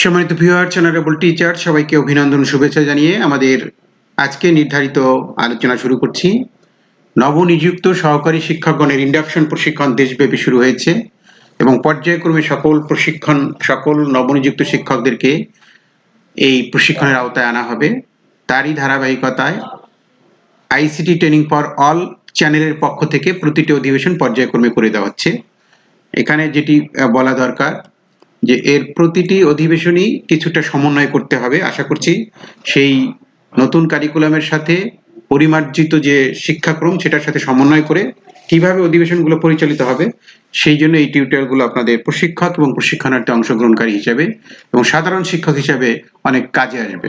সম্মানিত viewer চ্যানেলেবল teacher সবাইকে অভিনন্দন, শুভেচ্ছা জানিয়ে আমাদের আজকে নির্ধারিত আলোচনা শুরু করছি। নবনিযুক্ত সহকারী শিক্ষকগণের ইন্ডাকশন প্রশিক্ষণ দেশব্যাপী শুরু হয়েছে এবং পর্যায়ক্রমে সকল প্রশিক্ষণ, সকল নবনিযুক্ত শিক্ষকদেরকে এই প্রশিক্ষণের আওতায় আনা হবে। তারই ধারাবাহিকতায় আইসিটি ট্রেনিং ফর অল চ্যানেলের পক্ষ থেকে প্রতিটি অধিবেশন পর্যায়ক্রমে করে দেওয়া হচ্ছে। এখানে যেটি বলা দরকার যে এর প্রতিটি অধিবেশনই কিছুটা সমন্বয় করতে হবে, আশা করছি। সেই নতুন কারিকুলামের সাথে পরিমার্জিত যে শিক্ষাক্রম, সেটার সাথে সমন্বয় করে কীভাবে অধিবেশনগুলো পরিচালিত হবে, সেই জন্য এই টিউটোরিয়ালগুলো আপনাদের প্রশিক্ষক এবং প্রশিক্ষণার্থী অংশগ্রহণকারী হিসেবে এবং সাধারণ শিক্ষক হিসেবে অনেক কাজে আসবে।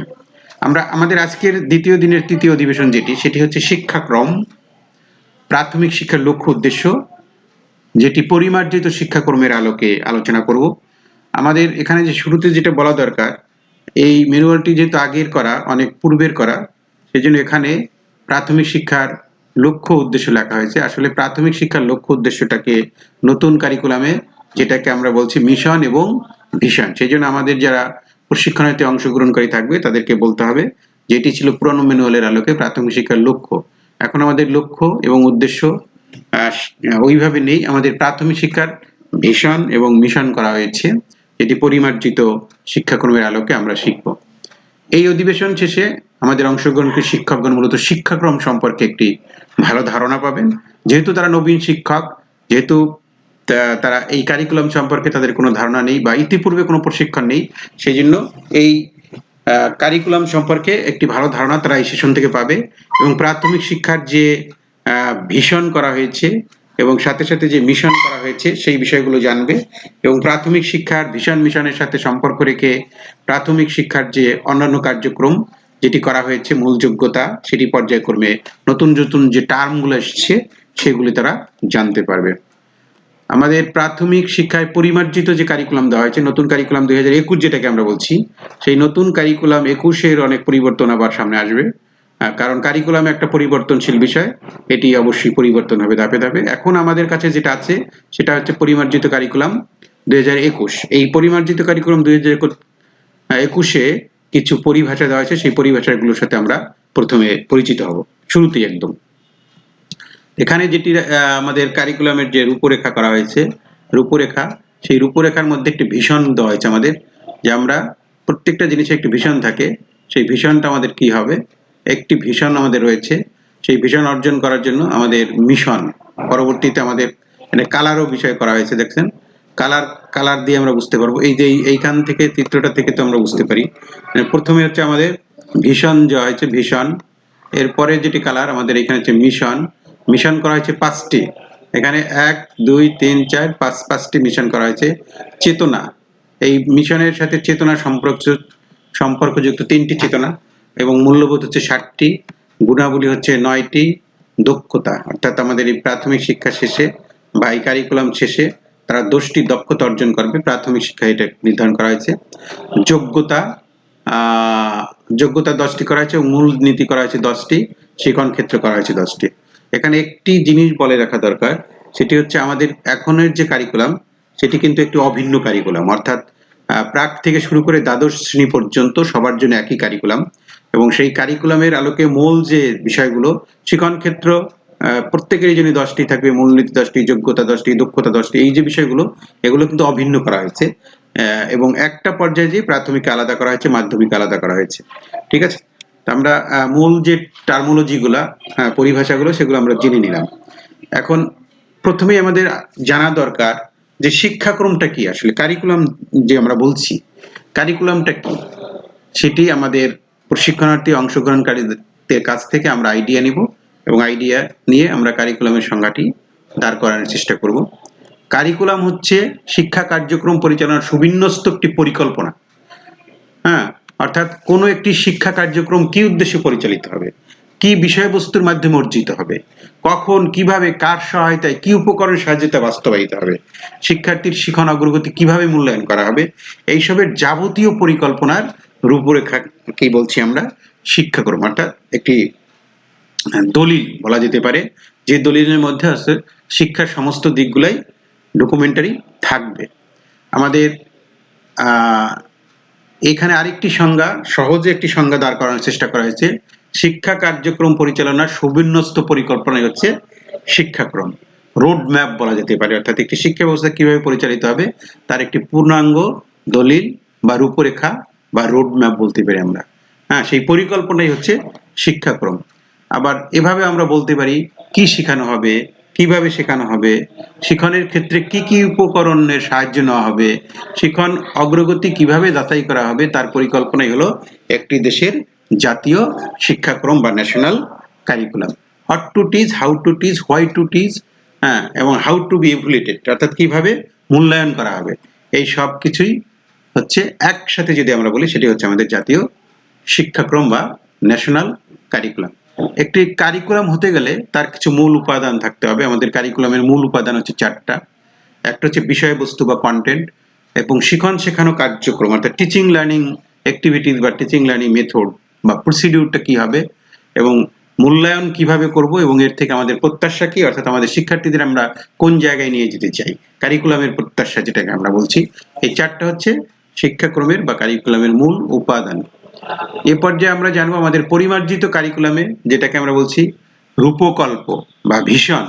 আমরা, আমাদের আজকের দ্বিতীয় দিনের তৃতীয় অধিবেশন যেটি, সেটি হচ্ছে শিক্ষাক্রম, প্রাথমিক শিক্ষার লক্ষ্য উদ্দেশ্য, যেটি পরিমার্জিত শিক্ষাক্রমের আলোকে আলোচনা করব। আমাদের এখানে যে শুরুতে যেটা বলা দরকার, এই ম্যানুয়ালটি যেহেতু আগের করা, অনেক পূর্বের করা, সেজন্য এখানে প্রাথমিক শিক্ষার লক্ষ্য উদ্দেশ্য লেখা হয়েছে। আসলে প্রাথমিক শিক্ষার লক্ষ্য উদ্দেশ্যটাকে নতুন কারিকুলামে যেটাকে আমরা বলছি মিশন এবং ভিশন সেই জন্য আমাদের যারা প্রশিক্ষণার্থী অংশগ্রহণকারী থাকবে, তাদেরকে বলতে হবে যেটি ছিল পুরনো ম্যানুয়ালের আলোকে প্রাথমিক শিক্ষার লক্ষ্য। এখন আমাদের লক্ষ্য এবং উদ্দেশ্য ওইভাবে নেই। আমাদের প্রাথমিক শিক্ষার ভিশন এবং মিশন করা হয়েছে। এটি পরিমার্জিত শিক্ষাক্রমের আলোকে আমরা শিখব। এই অধিবেশন শেষে আমাদের অংশগ্রহণকারী শিক্ষকগণ মূলত শিক্ষাক্রম সম্পর্কে একটি ভালো ধারণা পাবেন। যেহেতু তারা নবীন শিক্ষক, যেহেতু তারা এই কারিকুলাম সম্পর্কে তাদের কোনো ধারণা নেই বা ইতিপূর্বে কোনো প্রশিক্ষণ নেই সেই জন্য এই কারিকুলাম সম্পর্কে একটি ভালো ধারণা তারা এই সেশন থেকে পাবে এবং প্রাথমিক শিক্ষার যে ভীষণ করা হয়েছে এবং সাথে সাথে যে মিশন করা হয়েছে, সেই বিষয়গুলো জানবে এবং প্রাথমিক শিক্ষার ভিশন মিশনের সাথে সম্পর্ক রেখে প্রাথমিক শিক্ষার যে অন্যান্য কার্যক্রম যেটি করা হয়েছে, মূল যোগ্যতা, সেটি পর্যায়ক্রমে নতুন নতুন যে টার্মগুলো এসছে, সেগুলি তারা জানতে পারবে। আমাদের প্রাথমিক শিক্ষায় পরিমার্জিত যে কারিকুলাম দেওয়া হয়েছে, নতুন কারিকুলাম দুই হাজার একুশ যেটাকে আমরা বলছি, সেই নতুন কারিকুলাম একুশের অনেক পরিবর্তন আবার সামনে আসবে। কারণ কারিকুলাম একটা পরিবর্তনশীল বিষয়, এটি অবশ্যই পরিবর্তন হবে ধাপে ধাপে। এখন আমাদের কাছে যেটা আছে, সেটা হচ্ছে পরিমার্জিত কারিকুলাম দুই হাজার একুশ। এই পরিমার্জিত কারিকুলাম দুই হাজার একুশে কিছু পরিভাষা দেওয়া হয়েছে, সেই পরিভাষাগুলোর সাথে আমরা প্রথমে পরিচিত হব, শুরুতেই একদম। এখানে যেটি আমাদের কারিকুলামের যে রূপরেখা করা হয়েছে, রূপরেখা, সেই রূপরেখার মধ্যে একটি ভীষণ দেওয়া হয়েছে আমাদের, যে আমরা প্রত্যেকটা জিনিসে একটি ভীষণ থাকে, সেই ভীষণটা আমাদের কি হবে? একটি ভীষণ আমাদের রয়েছে। সেই ভীষণ অর্জন করার জন্য আমাদের মিশন পরবর্তীতে আমাদের মানে কালারও বিষয় করা হয়েছে, দেখছেন? কালার কালার দিয়ে আমরা বুঝতে পারব। এই যে এই- এইখান থেকে, চিত্রটা থেকে তো আমরা বুঝতে পারি। মানে প্রথমে হচ্ছে আমাদের ভীষণ দেওয়া হয়েছে, ভীষণ। এরপরে যেটি কালার আমাদের এখানে হচ্ছে মিশন মিশন করা হয়েছে পাঁচটি। এখানে এক, দুই, তিন, চার, পাঁচ, পাঁচটি মিশন করা হয়েছে। চেতনা। এই মিশনের সাথে চেতনা সম্পর্ক, সম্পর্কযুক্ত তিনটি চেতনা। এবং মূল্যবোধ হচ্ছে ষাটটি, গুণাবলী হচ্ছে নয়টি, দক্ষতা। অর্থাৎ আমাদের এই প্রাথমিক শিক্ষা শেষে বা এই কারিকুলাম শেষে তারা দশটি দক্ষতা অর্জন করবে। প্রাথমিক শিক্ষা এটা নির্ধারণ করা হয়েছে। যোগ্যতা যোগ্যতা দশটি করা হয়েছে মূল নীতি করা হয়েছে দশটি, শিখন ক্ষেত্র করা হয়েছে দশটি। এখানে একটি জিনিস বলে রাখা দরকার, সেটি হচ্ছে আমাদের এখনের যে কারিকুলাম সেটি কিন্তু একটি অভিন্ন কারিকুলাম অর্থাৎ প্রাক থেকে শুরু করে দ্বাদশ শ্রেণি পর্যন্ত সবার জন্য একই কারিকুলাম এবং সেই কারিকুলামের আলোকে মূল যে বিষয়গুলো শিক্ষণ ক্ষেত্র আহ, প্রত্যেকেরই জন্য দশটি থাকবে মূলনীতি দশটি যোগ্যতা দশটি দক্ষতা দশটি এই যে বিষয়গুলো এগুলো কিন্তু অভিন্ন করা হয়েছে। এবং একটা পর্যায়ে যে প্রাথমিক আলাদা করা হয়েছে মাধ্যমিক আলাদা করা হয়েছে। ঠিক আছে? আমরা মূল যে টার্মোলজি গুলা হ্যাঁ, পরিভাষাগুলো সেগুলো আমরা জেনে নিলাম। এখন প্রথমেই আমাদের জানা দরকার যে শিক্ষাক্রমটা কি আসলে কারিকুলাম যে আমরা বলছি কারিকুলামটা কি? সেটি আমাদের প্রশিক্ষণার্থী অংশগ্রহণকারীদের কাছ থেকে আমরা আইডিয়া নিব এবং আইডিয়া নিয়ে আমরা কারিকুলামের সংজ্ঞাটি দাঁড় করানোর চেষ্টা করব। কারিকুলাম হচ্ছে শিক্ষা কার্যক্রম পরিচালনার সুবিন্যস্ত একটি পরিকল্পনা। হ্যাঁ অর্থাৎ কোনো একটি শিক্ষা কার্যক্রম কি উদ্দেশ্যে পরিচালিত হবে? কি বিষয়বস্তুর মাধ্যমে অর্জিত হবে? কখন, কীভাবে, কার সহায়তায়, কি উপকরণের সাহায্যে তা বাস্তবায়িত হবে? শিক্ষার্থীর শিখন অগ্রগতি কীভাবে মূল্যায়ন করা হবে? এইসবের যাবতীয় পরিকল্পনার রূপরেখা কি বলছি আমরা শিক্ষাক্রম অর্থাৎ একটি দলিল বলা যেতে পারে। যে দলিলের মধ্যে আছে, শিক্ষার সমস্ত দিকগুলাই ডকুমেন্টারি থাকবে। আমাদের এখানে আরেকটি সংজ্ঞা, সহজে একটি সংজ্ঞা দাঁড় করানোর চেষ্টা করা হয়েছে। শিক্ষা কার্যক্রম পরিচালনার সুবিন্যস্ত পরিকল্পনা হচ্ছে শিক্ষাক্রম। রোড ম্যাপ বলা যেতে পারে। অর্থাৎ একটি শিক্ষা ব্যবস্থা কীভাবে পরিচালিত হবে, তার একটি পূর্ণাঙ্গ দলিল বা রূপরেখা বা রোড ম্যাপ বলতে পারি আমরা। হ্যাঁ সেই পরিকল্পনাই হচ্ছে শিক্ষাক্রম। আবার এভাবে আমরা বলতে পারি, কি শেখানো হবে, কীভাবে শেখানো হবে, শিক্ষণের ক্ষেত্রে কি কি উপকরণের সাহায্য নেওয়া হবে, শিক্ষণ অগ্রগতি কীভাবে যাচাই করা হবে, তার পরিকল্পনাই হলো একটি দেশের জাতীয় শিক্ষাক্রম বা national curriculum what to teach how to teach why to teach হ্যাঁ এবং হাউ টু বি ইভুলেটেড অর্থাৎ কীভাবে মূল্যায়ন করা হবে। এই সব কিছুই হচ্ছে একসাথে যদি আমরা বলি, সেটি হচ্ছে আমাদের জাতীয় শিক্ষাক্রম বা ন্যাশনাল কারিকুলাম একটি কারিকুলাম হতে গেলে তার কিছু মূল উপাদান থাকতে হবে। আমাদের কারিকুলামের মূল উপাদান হচ্ছে চারটা। একটা হচ্ছে বিষয়বস্তু বা কন্টেন্ট এবং শিখন শেখানো কার্যক্রম, অর্থাৎ টিচিং লার্নিং অ্যাক্টিভিটিস বা টিচিং লার্নিং মেথড বা প্রসিডিউরটা কি হবে এবং মূল্যায়ন কীভাবে করব এবং এর থেকে আমাদের প্রত্যাশা কি, অর্থাৎ আমাদের শিক্ষার্থীদের আমরা কোন জায়গায় নিয়ে যেতে চাই। কারিকুলামের প্রত্যাশা যেটাকে আমরা বলছি। এই চারটা হচ্ছে শিক্ষাক্রমের বা কারিকুলামের মূল উপাদান। এ পর্যায়ে আমরা জানব আমাদের পরিমার্জিত কারিকুলামে যেটাকে আমরা বলছি রূপকল্প বা ভীষণ।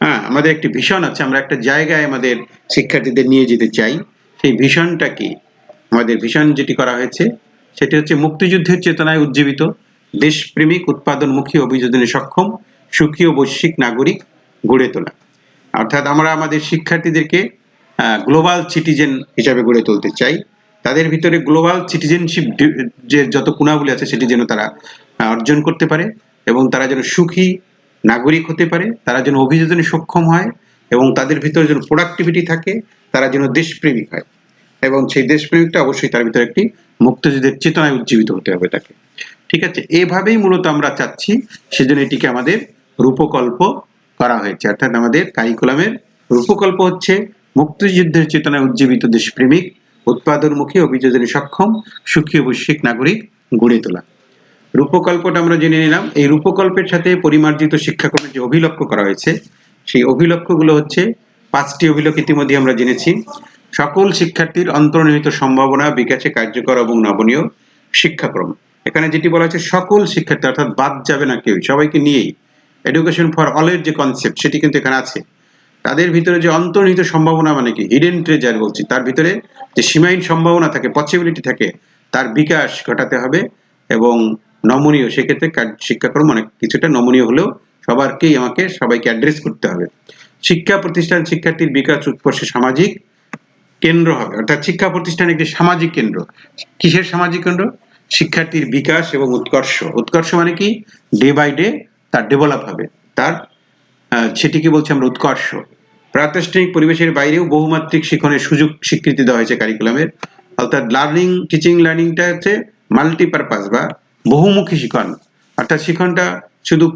হ্যাঁ আমাদের একটি ভীষণ আছে, আমরা একটা জায়গায় আমাদের শিক্ষার্থীদের নিয়ে যেতে চাই। সেই ভীষণটা কি? আমাদের ভীষণ যেটি করা হয়েছে, সেটি হচ্ছে মুক্তিযুদ্ধের চেতনায় উজ্জীবিত, দেশপ্রেমিক উৎপাদনমুখী অভিযোজনে সক্ষম, সুখী ও বৈশ্বিক নাগরিক গড়ে তোলা। অর্থাৎ আমরা আমাদের শিক্ষার্থীদেরকে গ্লোবাল সিটিজেন হিসাবে গড়ে তুলতে চাই। তাদের ভিতরে গ্লোবাল সিটিজেনশিপ যে যত গুণাবলী আছে সেটি যেন তারা অর্জন করতে পারে এবং তারা যেন সুখী নাগরিক হতে পারে, তারা যেন অভিযোজনে সক্ষম হয় এবং তাদের ভিতরে যেন প্রোডাক্টিভিটি থাকে, তারা যেন দেশপ্রেমিক হয়। এবং সেই দেশপ্রেমিকটা অবশ্যই তার ভিতরে একটি মুক্তিযুদ্ধের চেতনায় উজ্জীবিত হতে হবে তাকে। ঠিক আছে, এভাবেই মূলত আমরা চাচ্ছি, সেজন্য এটিকে আমাদের রূপকল্প করা হয়েছে। অর্থাৎ আমাদের কারিকুলামের রূপকল্প হচ্ছে মুক্তিযুদ্ধের চেতনায় উজ্জীবিত দেশপ্রেমিক, উৎপাদনমুখী অভিযোজনে সক্ষম, সুখী বৈশ্বিক নাগরিক গড়ে তোলা। রূপকল্পটা আমরা জেনে নিলাম। এই রূপকল্পের সাথে পরিমার্জিত শিক্ষাক্রমের যে অভিলক্ষ্য করা হয়েছে, সেই অভিলক্ষ্যগুলো হচ্ছে পাঁচটি অভিলক্ষ ইতিমধ্যে আমরা জেনেছি। সকল শিক্ষার্থীর অন্তর্নিহিত সম্ভাবনা, বিকাশে কার্যকর এবং নবনীয় শিক্ষাক্রম। এখানে যেটি বলা হচ্ছে সকল শিক্ষার্থী, অর্থাৎ বাদ যাবে না কেউ, সবাইকে নিয়েই এডুকেশন ফর অলের যে কনসেপ্ট সেটি কিন্তু এখানে আছে। তাদের ভিতরে যে অন্তর্নিহিত সম্ভাবনা মানে কি? হিডেন ট্রেজার বলছি। তার ভিতরে যে সীমাহীন সম্ভাবনা থাকে পসিবিলিটি থাকে, তার বিকাশ ঘটাতে হবে এবং নমনীয়। সেক্ষেত্রে শিক্ষাক্রম অনেক কিছুটা নমনীয় হলেও সবারকেই আমাকে সবাইকে অ্যাড্রেস করতে হবে। শিক্ষা প্রতিষ্ঠান শিক্ষার্থীর বিকাশ উৎকর্ষে সামাজিক কেন্দ্র হবে। অর্থাৎ শিক্ষা প্রতিষ্ঠান একটি সামাজিক কেন্দ্র। কিসের সামাজিক কেন্দ্র? শিক্ষার্থীর বিকাশ এবং উৎকর্ষ। উৎকর্ষ মানে কি? ডে বাই ডে তার ডেভেলপ হবে। তার সেটিকে বলছি আমরা উৎকর্ষ। প্রাতিষ্ঠানিক পরিবেশের বাইরেও বহুমাত্রিক শিক্ষণের সুযোগ স্বীকৃতি দেওয়া হয়েছে কারিকুলামের। অর্থাৎ লার্নিং, টিচিং, লার্নিংটা হচ্ছে মাল্টিপারপাস বা বহুমুখী শিক্ষণ। অর্থাৎ শিক্ষণটা শুধু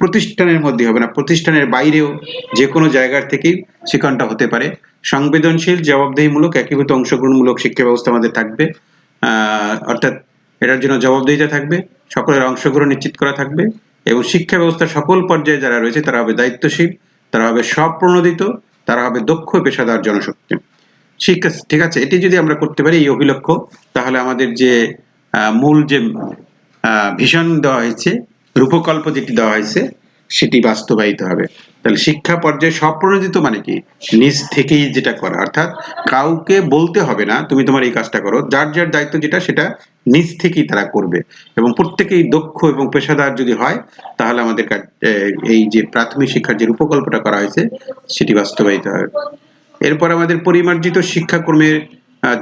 প্রতিষ্ঠানের মধ্যে হবে না, প্রতিষ্ঠানের বাইরেও যে কোনো জায়গার থেকেই শিক্ষণটা হতে পারে। সংবেদনশীল, জবাবদেহিমূলক, একীভূত, অংশগ্রহণমূলক শিক্ষা ব্যবস্থা আমাদের থাকবে। অর্থাৎ এটার জন্য জবাবদিহিতা থাকবে, সকলের অংশগ্রহণ নিশ্চিত করা থাকবে এবং শিক্ষা ব্যবস্থার সকল পর্যায়ে যারা রয়েছে তারা হবে দায়িত্বশীল। তারা হবে স্বপ্রণোদিত, তারা হবে দক্ষ পেশাদার জনশক্তি। ঠিক আছে ঠিক আছে, এটি যদি আমরা করতে পারি এই অভিলক্ষ্য, তাহলে আমাদের যে মূল যে ভিশন দেওয়া হয়েছে, রূপকল্প যেটি দেওয়া হয়েছে সেটি বাস্তবায়িত হবে। তাহলে শিক্ষা পর্যায়ে স্বপ্রণোদিত মানে কি? নিজ থেকেই যেটা করা। অর্থাৎ কাউকে বলতে হবে না, তুমি তোমার এই কাজটা করো। যার যার দায়িত্ব যেটা, সেটা নিজ থেকেই তারা করবে। এবং প্রত্যেকেই দক্ষ এবং পেশাদার যদি হয়, তাহলে আমাদের এই যে প্রাথমিক শিক্ষার যে রূপকল্পটা করা হয়েছে, সেটি বাস্তবায়িত হবে। এরপর আমাদের পরিমার্জিত শিক্ষাক্রমের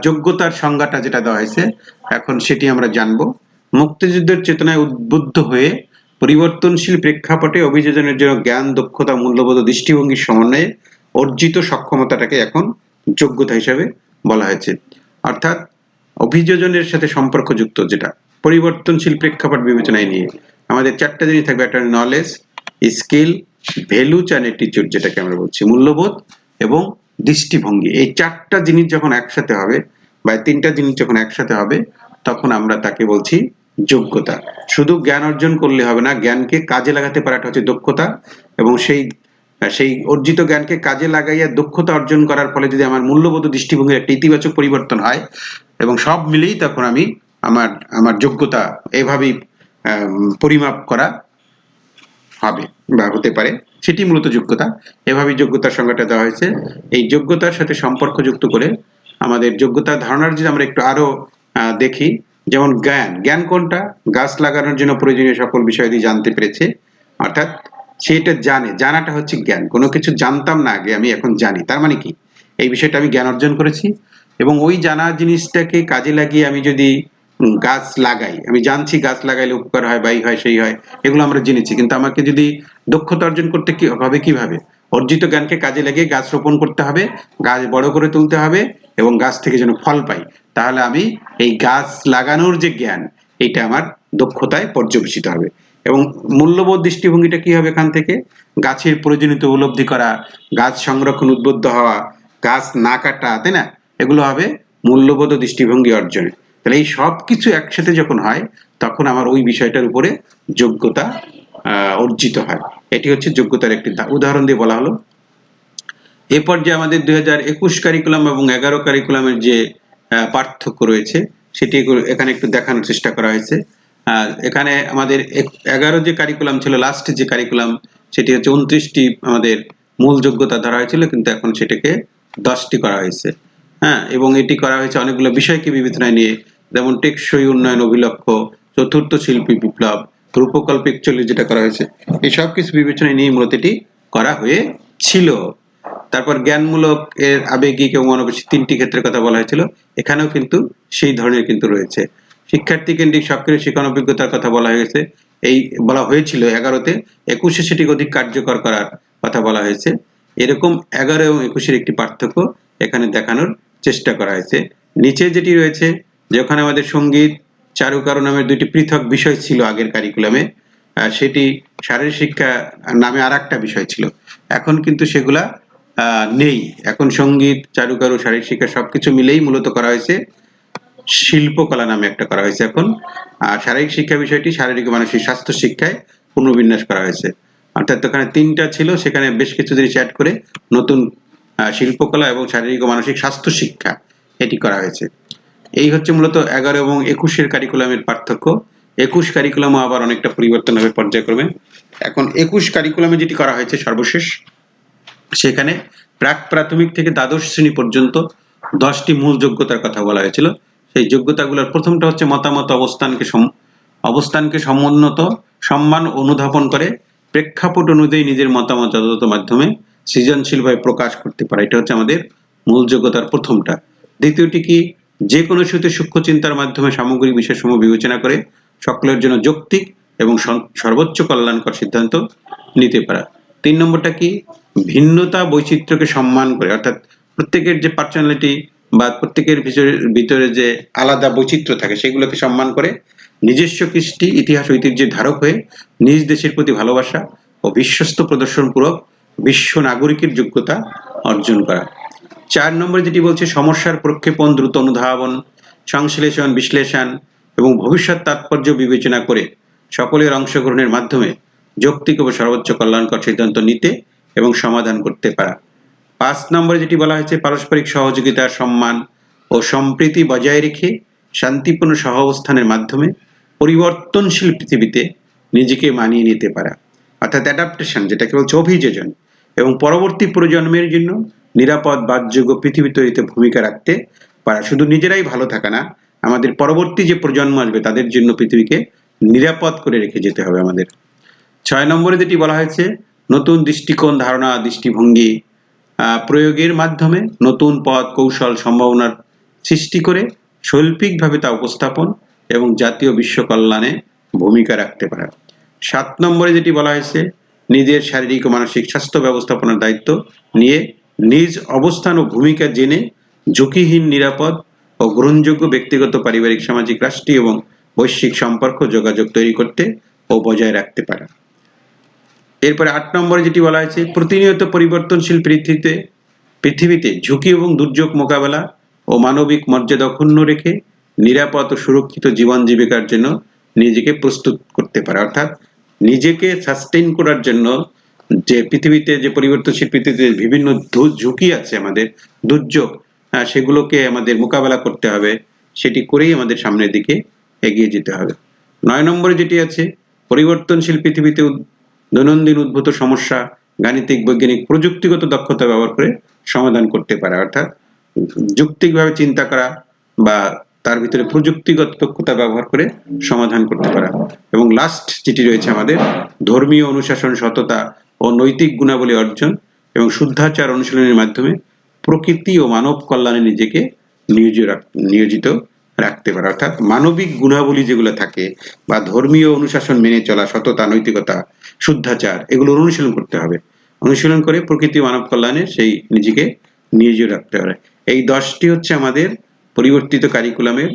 যোগ্যতার সংজ্ঞাটা যেটা দেওয়া হয়েছে, এখন সেটি আমরা জানব। মুক্তিযুদ্ধের চেতনায় উদ্বুদ্ধ হয়ে পরিবর্তনশীল প্রেক্ষাপটে অভিযোজনের জন্য জ্ঞান, দক্ষতা, মূল্যবোধ দৃষ্টিভঙ্গির সমন্বয়ে অর্জিত সক্ষমতাটাকে এখন যোগ্যতা হিসাবে বলা হয়েছে। অর্থাৎ অভিযোজনের সাথে সম্পর্কযুক্ত যেটা, পরিবর্তনশীল প্রেক্ষাপট বিবেচনায় নিয়ে। আমাদের চারটা জিনিস থাকবে, একটা knowledge skill value and attitude যেটাকে আমরা বলছি। মূল্যবোধ এবং দৃষ্টিভঙ্গি। এই চারটা জিনিস যখন একসাথে হবে বা তিনটা জিনিস যখন একসাথে হবে, তখন আমরা তাকে বলছি যোগ্যতা। শুধু জ্ঞান অর্জন করলে হবে না, জ্ঞানকে কাজে লাগাতে পারাটা হচ্ছে দক্ষতা এবং সেই সেই অর্জিত জ্ঞানকে কাজে লাগাইয়া দক্ষতা অর্জন করার ফলে যদি আমার মূল্যবোধ দৃষ্টিভঙ্গির একটা ইতিবাচক পরিবর্তন হয় এবং সব মিলেই তখন আমি আমার আমার যোগ্যতা এভাবেই পরিমাপ করা হবে বা হতে পারে। সেটি মূলত যোগ্যতা। এভাবেই যোগ্যতার সংজ্ঞাটা দেওয়া হয়েছে। এই যোগ্যতার সাথে সম্পর্কযুক্ত করে আমাদের যোগ্যতার ধারণার যদি আমরা একটু আরও দেখি যেমন জ্ঞান। জ্ঞান কোনটা? গাছ লাগানোর জন্য প্রয়োজনীয় সকল বিষয়াদি জানতে পেরেছে। অর্থাৎ সে এটা জানে। জানাটা হচ্ছে জ্ঞান। কোনো কিছু জানতাম না আগে, আমি এখন জানি। তার মানে কি? এই বিষয়টা আমি জ্ঞান অর্জন করেছি এবং ওই জানা জিনিসটাকে কাজে লাগিয়ে আমি যদি গাছ লাগাই, আমি জানছি গাছ লাগাইলে উপকার হয় বা এই হয়, সেই হয়, এগুলো আমরা জেনেছি। কিন্তু আমাকে যদি দক্ষতা অর্জন করতে কি হবে, কীভাবে? অর্জিত জ্ঞানকে কাজে লাগিয়ে গাছ রোপণ করতে হবে, গাছ বড় করে তুলতে হবে এবং গাছ থেকে যেন ফল পাই। তাহলে আমি এই গাছ লাগানোর যে জ্ঞান এটা আমার দক্ষতায় পর্যবেসিত হবে। এবং মূল্যবোধ দৃষ্টিভঙ্গিটা কি হবে এখান থেকে? গাছের প্রয়োজনীয়তা উপলব্ধি করা, গাছ সংরক্ষণ উদ্বুদ্ধ হওয়া, গাছ না কাটা, তাই না? এগুলো হবে মূল্যবোধ দৃষ্টিভঙ্গি অর্জনে। তাহলে এই সব কিছু একসাথে যখন হয়, তখন আমার ওই বিষয়টার উপরে যোগ্যতা অর্জিত হয়। এটি হচ্ছে যোগ্যতার একটি উদাহরণ দিয়ে বলা হলো। এ পর্যায়ে আমাদের দুই হাজার একুশ কারিকুলাম এবং এগারো কারিকুলামের যে পার্থক্য রয়েছে। সেটি এখানে একটু দেখানোর চেষ্টা করা হয়েছে। এখানে আমাদের এগারো যে কারিকুলাম ছিল লাস্ট যে কারিকুলাম সেটি হচ্ছে উনত্রিশটি আমাদের মূল যোগ্যতা ধরা হয়েছিল, কিন্তু এখন সেটাকে দশটি করা হয়েছে। হ্যাঁ এবং এটি করা হয়েছে অনেকগুলো বিষয়কে বিবেচনায় নিয়ে, যেমন টেকসই উন্নয়ন অভিলক্ষ্য চতুর্থ শিল্পী বিপ্লব, রূপকল্প একচল্লিশ যেটা করা হয়েছে, এই সব কিছু বিবেচনায় নিয়ে মূলত এটি করা হয়েছিল। তারপর জ্ঞানমূলক এর আবেগিক এবং মানবিক তিনটি ক্ষেত্রের কথা বলা হয়েছিল। এখানেও কিন্তু সেই ধরনের কিন্তু রয়েছে। শিক্ষার্থী কেন্দ্রিক সক্রিয় শিক্ষণ অভিজ্ঞতার কথা বলা হয়েছে। এই বলা হয়েছিল এগারোতে, একুশে সেটি অধিক কার্যকর করার কথা বলা হয়েছে। এরকম এগারো এবং একুশের একটি পার্থক্য এখানে দেখানোর চেষ্টা করা হয়েছে। নিচে যেটি রয়েছে যে ওখানে আমাদের সংগীত চারুকারু নামের দুইটি পৃথক বিষয় ছিল আগের কারিকুলামে সেটি শারীরিক শিক্ষা নামে আর একটা বিষয় ছিল। এখন কিন্তু সেগুলা নেই। এখন সংগীত চারুকারু শারীরিক শিক্ষা সবকিছু মিলেই মূলত করা হয়েছে। শিল্পকলা নামে একটা করা হয়েছে এখন। আর শারীরিক শিক্ষা বিষয়টি শারীরিক মানসিক স্বাস্থ্য শিক্ষায় পুনর্বিন্যাস করা হয়েছে। অর্থাৎ ওখানে তিনটা ছিল, সেখানে বেশ কিছু জিনিস অ্যাড করে নতুন শিল্পকলা এবং শারীরিক ও মানসিক স্বাস্থ্য শিক্ষা এটি করা হয়েছে। এই হচ্ছে মূলত এগারো এবং একুশের কারিকুলামের পার্থক্য। একুশ কারিকুলামও আবার অনেকটা পরিবর্তন হবে পর্যায়ক্রমে। এখন একুশ কারিকুলামে যেটি করা হয়েছে সর্বশেষ সেখানে প্রাক প্রাথমিক থেকে দ্বাদশ শ্রেণি পর্যন্ত দশটি মূল যোগ্যতার কথা বলা হয়েছিল। সেই যোগ্যতাগুলোর প্রথমটা হচ্ছে মতামত অবস্থানকে অবস্থানকে সমুন্নত সম্মান অনুধাবন করে, প্রেক্ষাপট অনুযায়ী নিজের মতামত যথাযথ মাধ্যমে সৃজনশীলভাবে প্রকাশ করতে পারে। এটা হচ্ছে আমাদের মূল যোগ্যতার প্রথমটা। দ্বিতীয়টি কি? যে কোনো সুতে সূক্ষ্ম চিন্তার মাধ্যমে সামগ্রিক বিষয়সমূহ বিবেচনা করে সকলের জন্য যৌক্তিক এবং সর্বোচ্চ কল্যাণকর সিদ্ধান্ত নিতে পারা। তিন নম্বরটা কি? ভিন্নতা বৈচিত্র্যকে সম্মান করে। অর্থাৎ প্রত্যেকের যে পার্সোনালিটি বা প্রত্যেকের ভিতরে যে আলাদা বৈচিত্র্য থাকে, সেগুলোকে সম্মান করে নিজস্ব কৃষ্টি, ইতিহাস ঐতিহ্যের ধারক হয়ে নিজ দেশের প্রতি ভালোবাসা ও বিশ্বস্ত প্রদর্শনপূর্বক বিশ্ব নাগরিকের যোগ্যতা অর্জন করা। চার নম্বরে যেটি বলছে, সমস্যার প্রক্ষেপণ, দ্রুত অনুধাবন, সংশ্লেষণ, বিশ্লেষণ এবং ভবিষ্যৎ তাৎপর্য বিবেচনা করে সকলের অংশগ্রহণের মাধ্যমে যৌক্তিক ও সর্বোচ্চ কল্যাণকর সিদ্ধান্ত নিতে এবং সমাধান করতে পারা। পাঁচ নম্বরে যেটি বলা হয়েছে, পারস্পরিক সহযোগিতা, সম্মান ও সম্প্রীতি বজায় রেখে শান্তিপূর্ণ সহাবস্থানের মাধ্যমে পরিবর্তনশীল পৃথিবীতে নিজেকে মানিয়ে নিতে পারা। অর্থাৎ অ্যাডাপ্টেশন যেটাকে বলছে অভিযোজন এবং পরবর্তী প্রজন্মের জন্য নিরাপদ, বাসযোগ্য পৃথিবী তৈরিতে ভূমিকা রাখতে পারা। শুধু নিজেরাই ভালো থাকা না, আমাদের পরবর্তী যে প্রজন্ম আসবে, তাদের জন্য পৃথিবীকে নিরাপদ করে রেখে যেতে হবে আমাদের। ছয় নম্বরে যেটি বলা হয়েছে, নতুন দৃষ্টিকোণ ধারণা, দৃষ্টিভঙ্গি প্রয়োগের মাধ্যমে নতুন পথ, কৌশল, সম্ভাবনার সৃষ্টি করে শৈল্পিকভাবে তা উপস্থাপন এবং জাতীয় বিশ্ব কল্যাণে ভূমিকা রাখতে পারে। সাত নম্বরে যেটি বলা হয়েছে, নিজের শারীরিক ও মানসিক স্বাস্থ্য ব্যবস্থাপনার দায়িত্ব নিয়ে নিজ অবস্থান ও ভূমিকা জেনে ঝুঁকিহীন, নিরাপদ ও গ্রহণযোগ্য ব্যক্তিগত, পারিবারিক, সামাজিক, রাষ্ট্রীয় এবং বৈশ্বিক সম্পর্ক যোগাযোগ তৈরি করতে ও বজায় রাখতে পারা। এরপরে আট নম্বরে যেটি বলা হয়েছে, প্রতিনিয়ত পরিবর্তনশীল পৃথিবীতে পৃথিবীতে ঝুঁকি এবং দুর্যোগ মোকাবেলা ও মানবিক মর্যাদা অক্ষুণ্ণ রেখে নিরাপদ ও সুরক্ষিত জীবন জীবিকার জন্য নিজেকে প্রস্তুত করতে পারে। অর্থাৎ নিজেকে সাস্টেইন করার জন্য যে পৃথিবীতে যে পরিবর্তনশীল পৃথিবীতে বিভিন্ন ঝুঁকি আছে আমাদের, দুর্যোগ সেগুলোকে আমাদের মোকাবেলা করতে হবে, সেটি করেই আমাদের সামনের দিকে এগিয়ে যেতে হবে। নয় নম্বরে যেটি আছে, পরিবর্তনশীল পৃথিবীতে দৈনন্দিন উদ্ভূত সমস্যা, গাণিতিক, বৈজ্ঞানিক প্রযুক্তিগত দক্ষতা ব্যবহার করে সমাধান করতে পারে। অর্থাৎ যুক্তিকভাবে চিন্তা করা বা তার ভিতরে প্রযুক্তিগত দক্ষতা ব্যবহার করে সমাধান করতে পারা। এবং লাস্ট যেটি রয়েছে আমাদের, ধর্মীয় অনুশাসন, সততা ও নৈতিক গুণাবলী অর্জন এবং শুদ্ধাচার অনুশীলনের মাধ্যমে প্রকৃতি ও মানব কল্যাণে নিজেকে নিয়োজিত রাখতে পারে। অর্থাৎ মানবিক গুণাবলী যেগুলো থাকে বা ধর্মীয় অনুশাসন মেনে চলা, সততা, নৈতিকতা, শুদ্ধাচার এগুলো অনুশীলন করতে হবে। অনুশীলন করে প্রকৃতি মানব কল্যাণে সেই নিজেকে নিয়োজিত রাখতে পারে এই দশটি হচ্ছে আমাদের পরিবর্তিত কারিকুলামের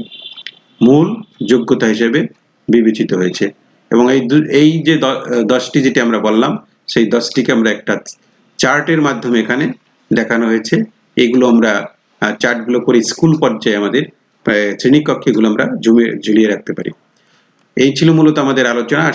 মূল যোগ্যতা হিসেবে বিবেচিত হয়েছে। এবং এই এই যে দশটি যেটি আমরা বললাম, সেই দশটিকে আমরা একটা চার্টের মাধ্যমে এখানে দেখানো হয়েছে। এগুলো আমরা চার্টগুলো করে স্কুল পর্যায়ে আমাদের আহ, শ্রেণীকক্ষে এগুলো আমরা জুমে ঝুলিয়ে রাখতে পারি। এই ছিল মূলত আমাদের আলোচনা।